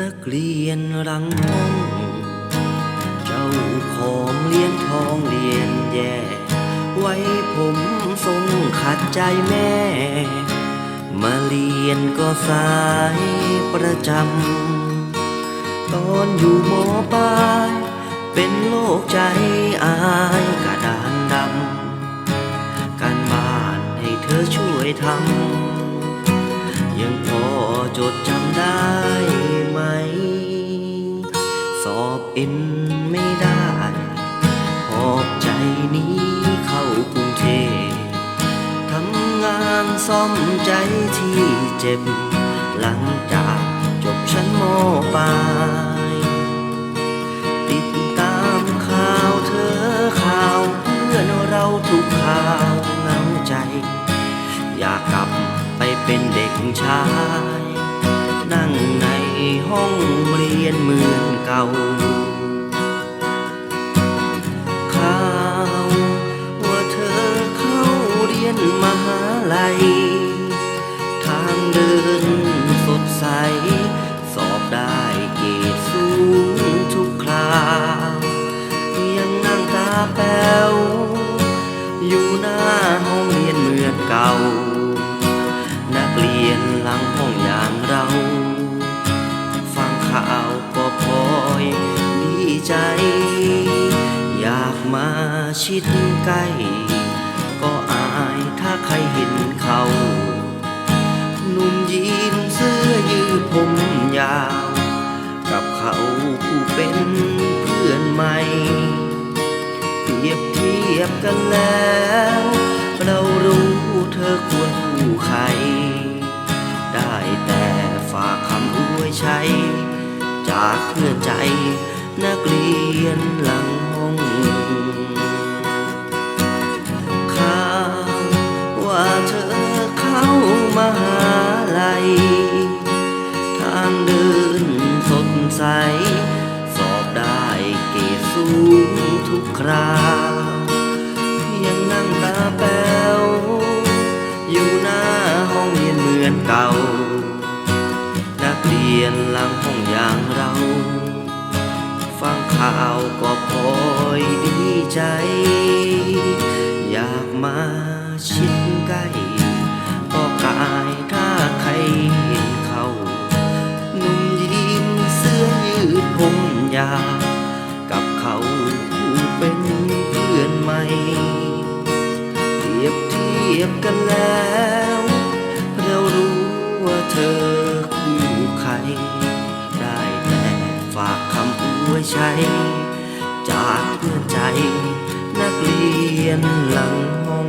นักเรียนรังห้องเจ้าของเลี้ยงทองเรียนแย่ ไว้ผมทรงขัดใจแม่ มาเรียนก็สายประจำ ตอนอยู่มอปลายเป็นโรคใจอายกระดานดำ การบ้านให้เธอช่วยทำ ยังพอจดจำ ซ่อมใจที่เจ็บ หลังจากจบชั้นมปลายติดตามข่าวเธอข่าว เพื่อนเราทุกข่าวเงาใจ อยากกลับไปเป็นเด็กชาย นั่งในห้องเรียนเหมือนเก่าา นักเรียนหลังห้องอย่างเรา ฟังข่าวก็พลอยดีใจ อยากมาชิดใกล้ ก็อายถ้าใครเห็นเขา หนุ่มยีนเสื้อยืดผมยาว กับเขาผู้เป็นเพื่อนใหม่ เปรียบเทียบกันแล้ว จากเพื่อนใจ นักเรียนหลังห้องข่าวว่าเธอเข้ามหาลัย ทางเดินสดใส สอบได้เกรดสูงทุกคราวยังนั่งตาแป๋วอยู่หน้าห้องเรียนเหมือนเก่า เรียนหลังห้องอย่างเรา ฟังข่าวก็พลอยดีใจ อยากมาชิดใกล้ก็กายถ้าใครเห็นเขาหนุ่มยีนเสื้อยืดผมยาว กับเขาผู้เป็นเพื่อนใหม่เปรียบเทียบกันแล้ว ไว้ใช้ จากเพื่อนใจ นักเรียนหลังห้อง